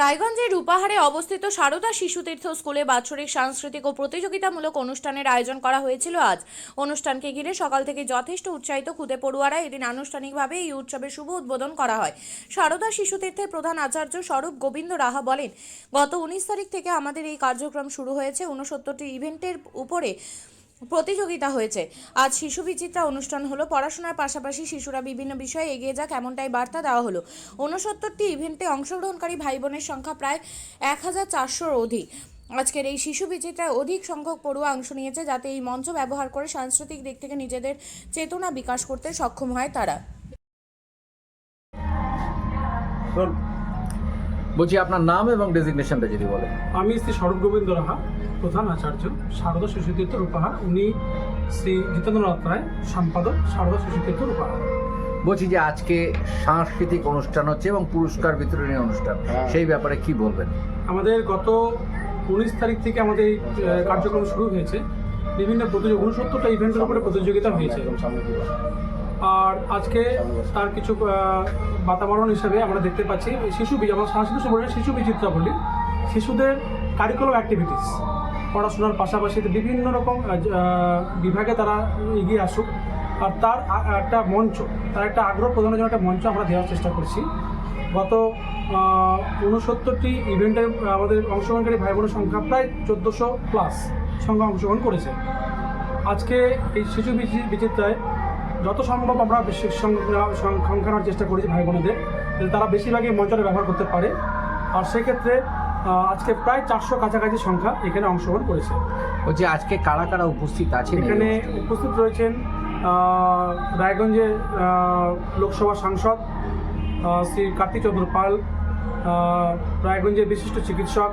রায়গঞ্জের রূপাহারে অবস্থিত সারদা শিশুতীর্থ স্কুলে বাৎসরিক সাংস্কৃতিক ও প্রতিযোগিতামূলক অনুষ্ঠানের আয়োজন করা হয়েছিল আজ। অনুষ্ঠানকে ঘিরে সকাল থেকে যথেষ্ট উৎসাহিত খুদে পড়ুয়ারা এদিন আনুষ্ঠানিকভাবে এই উৎসবের শুভ উদ্বোধন করা হয়। সারদা শিশুতীর্থের প্রধান আচার্য স্বরূপ গোবিন্দ রাহা বলেন, গত উনিশ তারিখ থেকে আমাদের এই কার্যক্রম শুরু হয়েছে। ঊনসত্তরটি ইভেন্টের উপরে প্রতিযোগিতা হয়েছে। আজ শিশু বিচিত্রা অনুষ্ঠান হলো। পড়াশোনার পাশাপাশি শিশুরা বিভিন্ন বিষয়ে এগিয়ে যাক এমনটাই বার্তা দেওয়া হলো। ঊনসত্তরটি ইভেন্টে অংশগ্রহণকারী ভাই বোনের সংখ্যা প্রায় এক হাজার চারশোর অধিক। আজকের এই শিশু বিচিত্রায় অধিক সংখ্যক পড়ুয়া অংশ নিয়েছে যাতে এই মঞ্চ ব্যবহার করে সাংস্কৃতিক দিক থেকে নিজেদের চেতনা বিকাশ করতে সক্ষম হয় তারা। বলছি আপনার নাম এবং ডেজিগনেশনটা যদি বলেন। আমি শ্রী স্বরূপ গোবিন্দ রাহা প্রধান আচার্য শারদা শিশুতীর্থ রূপাহার। উনি শ্রী জিতেন্দ্রনাথ রায় সম্পাদক শারদা শিশুতীর্থ রূপাহার। বলছি যে আজকে সাংস্কৃতিক অনুষ্ঠান হচ্ছে এবং পুরস্কার বিতরণী অনুষ্ঠান। সেই ব্যাপারে কি বলবেন? আমাদের গত উনিশ তারিখ থেকে আমাদের এই কার্যক্রম শুরু হয়েছে। বিভিন্ন প্রতিযোগিতা উনসত্তরটা ইভেন্টের উপরে প্রতিযোগিতা হয়েছে। আর আজকে তার কিছু বাতাবরণ হিসেবে আমরা দেখতে পাচ্ছি শিশু আমরা সাংস্কৃতিক সম্মেলনে শিশু বিচিত্রা বলি শিশুদের কারিকুলাম অ্যাক্টিভিটিস পড়াশোনার পাশাপাশি বিভিন্ন রকম বিভাগে তারা এগিয়ে আসুক। আর তার একটা মঞ্চ, তার একটা আগ্রহ প্রদানের জন্য একটা মঞ্চ আমরা দেওয়ার চেষ্টা করছি। গত ঊনসত্তরটি ইভেন্টে আমাদের অংশগ্রহণকারী ভাই বোনের সংখ্যা প্রায় চোদ্দোশো প্লাস সংখ্যা অংশগ্রহণ করেছে। আজকে এই শিশু বিচি- বিচিত্রায় যত সম্ভব আমরা বেশি সংখ্যা সংখ্যা আনার চেষ্টা করেছি ভাই বোনেদের তারা বেশিরভাগই মঞ্চটা ব্যবহার করতে পারে। আর সেক্ষেত্রে আজকে প্রায় চারশো কাছাকাছি সংখ্যা এখানে অংশগ্রহণ করেছে। যে আজকে কারা কারা উপস্থিত আছে এখানে উপস্থিত রয়েছেন আহ, রায়গঞ্জের লোকসভা সাংসদ শ্রী কার্তিক চন্দ্র পাল রায়গঞ্জের বিশিষ্ট চিকিৎসক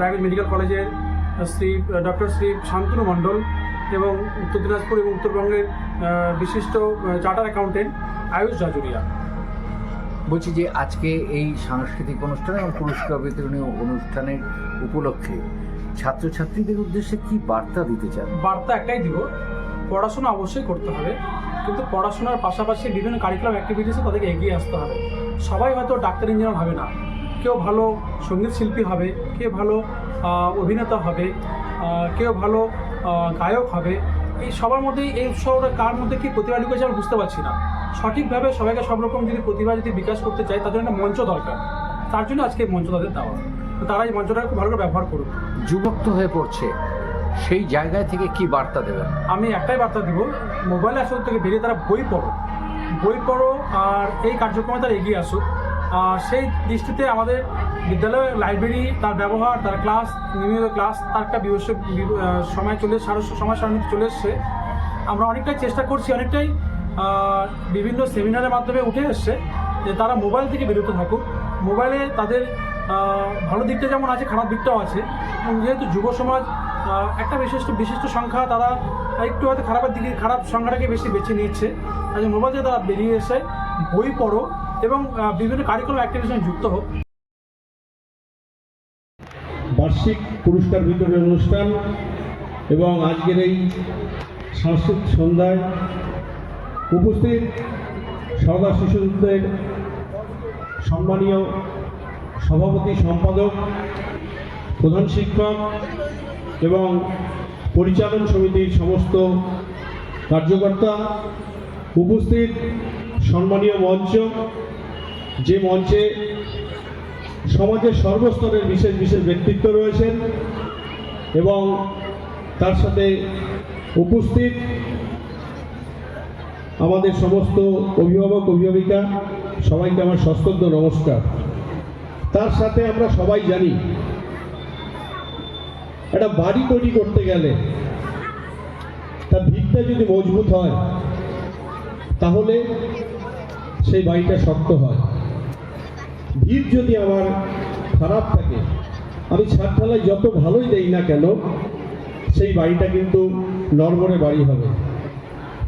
রায়গঞ্জ মেডিকেল কলেজের শ্রী ডক্টর শ্রী শান্তনু মণ্ডল এবং উত্তর দিনাজপুর এবং উত্তরবঙ্গের বিশিষ্ট চার্টার অ্যাকাউন্টেন্ট আয়ুষ জাজুরিয়া। বলছি যে আজকে এই সাংস্কৃতিক অনুষ্ঠান এবং পুরস্কার বিতরণী অনুষ্ঠানের উপলক্ষে ছাত্রছাত্রীদের উদ্দেশ্যে কি বার্তা দিতে চান? বার্তা একটাই দিব পড়াশোনা অবশ্যই করতে হবে কিন্তু পড়াশোনার পাশাপাশি বিভিন্ন কারিকুলাম অ্যাক্টিভিটিসে তাদেরকে এগিয়ে আসতে হবে। সবাই হয়তো ডাক্তার ইঞ্জিনিয়ার হবে না। কেউ ভালো সংগীত শিল্পী হবে কেউ ভালো অভিনেতা হবে কেউ ভালো গায়ক হবে এই সবার মধ্যেই এই উৎসবটা কার মধ্যে কি প্রতিভা লুকেছে আমরা বুঝতে পারছি না। সঠিকভাবে সবাইকে সব রকম যদি প্রতিভা যদি বিকাশ করতে চায় তাদের একটা মঞ্চ দরকার। তার জন্য আজকে এই মঞ্চ তাদের দেওয়া। তো তারা এই মঞ্চটা খুব ভালো করে ব্যবহার করুক। যুবক্ত হয়ে পড়ছে। সেই জায়গায় থেকে কি বার্তা দেবেন? আমি একটাই বার্তা দিব মোবাইল আসল থেকে বেরিয়ে তারা বই পড়ো। বই পড়ো আর এই কার্যক্রমে তারা এগিয়ে আসুক। সেই দৃষ্টিতে আমাদের বিদ্যালয় লাইব্রেরি তার ব্যবহার, তার ক্লাস নিয়মিত ক্লাস তার একটা বিবশ্য সময় চলে সময় সারণীতে চলে এসছে। আমরা অনেকটাই চেষ্টা করছি, অনেকটাই বিভিন্ন সেমিনারের মাধ্যমে উঠে এসছে, যে তারা মোবাইল থেকে বেরোতে থাকুক। মোবাইলে তাদের ভালো দিকটা যেমন আছে, খারাপ দিকটাও আছে। যেহেতু যুব সমাজ একটা বিশিষ্ট বিশিষ্ট সংখ্যা, তারা একটু হয়তো খারাপের দিকে, খারাপ সংখ্যাটাকে বেশি বেছে নিচ্ছে যে মোবাইল থেকে তারা বেরিয়ে এসে বই পড়ো এবং বিভিন্ন কারিকুলাম অ্যাক্টিভিটির যুক্ত হোক। বার্ষিক পুরস্কার বিতরণ অনুষ্ঠান এবং আজকের এই সাংস্কৃতিক সন্ধ্যায় উপস্থিত সরদা শিশুদের সম্মানীয় সভাপতি, সম্পাদক, প্রধান শিক্ষক এবং পরিচালন সমিতির সমস্ত কার্যকর্তা, উপস্থিত সম্মানীয় মঞ্চ যে মঞ্চে সমাজের সর্বস্তরের বিশেষ বিশেষ ব্যক্তিত্ব রয়েছেন এবং তার সাথে উপস্থিত আমাদের সমস্ত অভিভাবক, অভিভাবিকা, সবাইকে আমার সস্তদ্ধ নমস্কার। তার সাথে আমরা সবাই জানি, একটা বাড়ি তৈরি করতে গেলে তার ভিতটা যদি মজবুত হয়, তাহলে সেই বাড়িটা শক্ত হয়। ভিত যদি আমার খারাপ থাকে, আমি ছাদ ঢালাই যত ভালোই দেই না কেন, সেই বাড়িটা কিন্তু নরমরে বাড়ি হবে।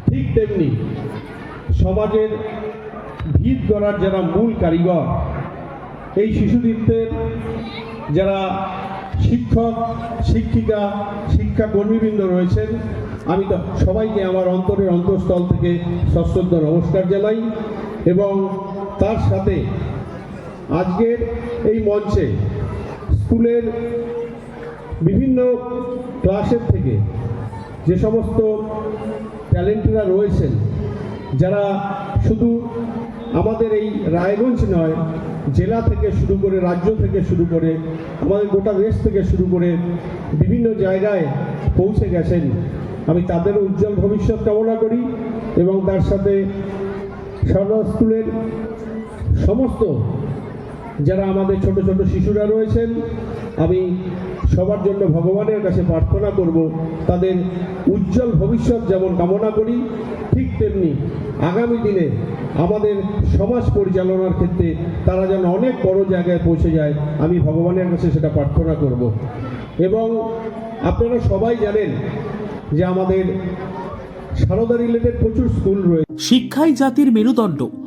ঠিক তেমনি সমাজের ভিত গড়ার যারা মূল কারিগর, এই শিশুদিত্বের যারা শিক্ষক, শিক্ষিকা শিক্ষা কর্মীবৃন্দ রয়েছেন, আমি তো সবাইকে আমার অন্তরের অন্তঃস্থল থেকে সশ্রদ্ধ নমস্কার জানাই এবং তার সাথে আজকের এই মঞ্চে স্কুলের বিভিন্ন ক্লাসের থেকে যে সমস্ত ট্যালেন্টরা রয়েছেন, যারা শুধু আমাদের এই রায়গঞ্জ নয়, জেলা থেকে শুরু করে রাজ্য থেকে শুরু করে আমাদের গোটা দেশ থেকে শুরু করে বিভিন্ন জায়গায় পৌঁছে গেছেন। আমি তাদের উজ্জ্বল ভবিষ্যৎ কামনা করি এবং তার সাথে সরলা স্কুলের সমস্ত যারা আমাদের ছোট ছোট শিশুরা রয়েছেন, আমি সবার জন্য ভগবানের কাছে প্রার্থনা করব, তাদের উজ্জ্বল ভবিষ্যৎ যেমন কামনা করি, ঠিক তেমনি আগামী দিনে আমাদের সমাজ পরিচালনার ক্ষেত্রে তারা যেন অনেক বড় জায়গায় পৌঁছে যায়, আমি ভগবানের কাছে সেটা প্রার্থনা করব। এবং আপনারা সবাই জানেন যে আমাদের সারদা রিলেটেড প্রচুর স্কুল রয়েছে। শিক্ষাই জাতির মেরুদণ্ড।